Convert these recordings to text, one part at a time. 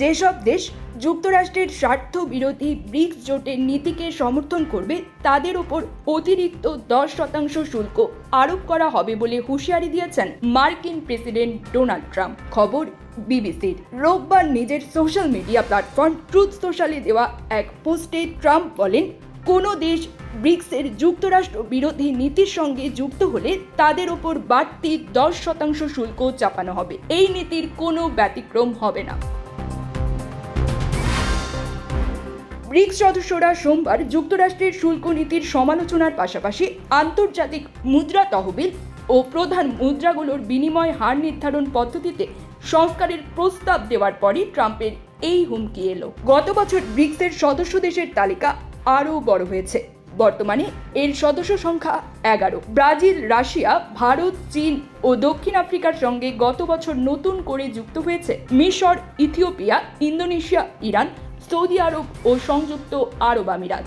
যেসব দেশ যুক্তরাষ্ট্রের স্বার্থ বিরোধী ব্রিক্স জোটের নীতিকে সমর্থন করবে, তাদের ওপর অতিরিক্ত দশ শতাংশ শুল্ক আরোপ করা হবে বলে হুঁশিয়ারি দিয়েছেন মার্কিন প্রেসিডেন্ট ডোনাল্ড ট্রাম্প। খবর বিবিসির। রোববার নিজের সোশ্যাল মিডিয়া প্ল্যাটফর্ম ট্রুথ সোশ্যালে দেওয়া এক পোস্টে ট্রাম্প বলেন, কোনো দেশ ব্রিক্সের যুক্তরাষ্ট্র বিরোধী নীতির সঙ্গে যুক্ত হলে তাদের ওপর বাড়তি দশ শতাংশ শুল্ক চাপানো হবে। এই নীতির কোনো ব্যতিক্রম হবে না। ব্রিক্স সদস্যরা সোমবার যুক্তরাষ্ট্রের শুল্ক নীতির সমালোচনার পাশাপাশি আন্তর্জাতিক মুদ্রা তহবিল ও প্রধান মুদ্রাগুলোর বিনিময় হার নির্ধারণ পদ্ধতিতে সংস্কারের প্রস্তাব দেওয়ার পরই ট্রাম্পের এই হুমকি এলো। গত বছর ব্রিক্সের সদস্য দেশের তালিকা আরও বড় হয়েছে। বর্তমানে এর সদস্য সংখ্যা এগারো। ব্রাজিল, রাশিয়া, ভারত, চীন ও দক্ষিণ আফ্রিকার সঙ্গে গত বছর নতুন করে যুক্ত হয়েছে মিশর, ইথিওপিয়া, ইন্দোনেশিয়া, ইরান সৌদি আরব ও সংযুক্ত আরব আমিরাত।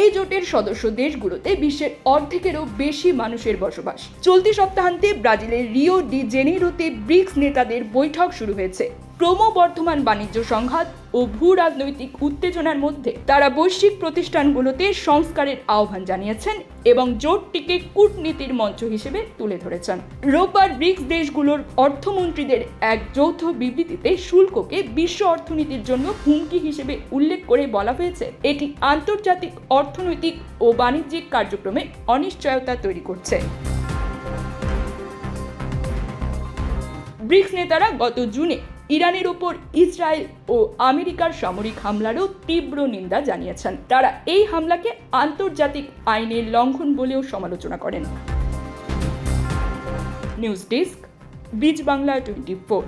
এই জোটের সদস্য দেশগুলোতে বিশ্বের অর্ধেকেরও বেশি মানুষের বসবাস। চলতি সপ্তাহান্তে ব্রাজিলের রিও ডি জেনেরোতে ব্রিক্স নেতাদের বৈঠক শুরু হয়েছে। ক্রমবর্ধমান বাণিজ্য সংঘাত ও ভূ রাজনৈতিক উত্তেজনার মধ্যে তারা বৈশ্বিক প্রতিষ্ঠানগুলোতে সংস্কারের আহ্বান জানিয়েছেন এবং জোটটিকে কূটনীতির মঞ্চ হিসেবে তুলে ধরেছেন। রোববার ব্রিক্স দেশগুলোর অর্থমন্ত্রীদের এক যৌথ বিবৃতিতে শুল্ককে বিশ্ব অর্থনীতির জন্য হুমকি হিসেবে উল্লেখ করে বলা হয়েছে, এটি আন্তর্জাতিক অর্থনৈতিক ও বাণিজ্যিক কার্যক্রমে অনিশ্চয়তা তৈরি করছে। ব্রিক্স নেতারা গত জুনে ইরানের উপর ইসরায়েল ও আমেরিকার সামরিক হামলারও তীব্র নিন্দা জানিয়েছেন। তারা এই হামলাকে আন্তর্জাতিক আইনের লঙ্ঘন বলেও সমালোচনা করেন। নিউজ ডেস্ক বিচ বাংলা টোয়েন্টি ফোর।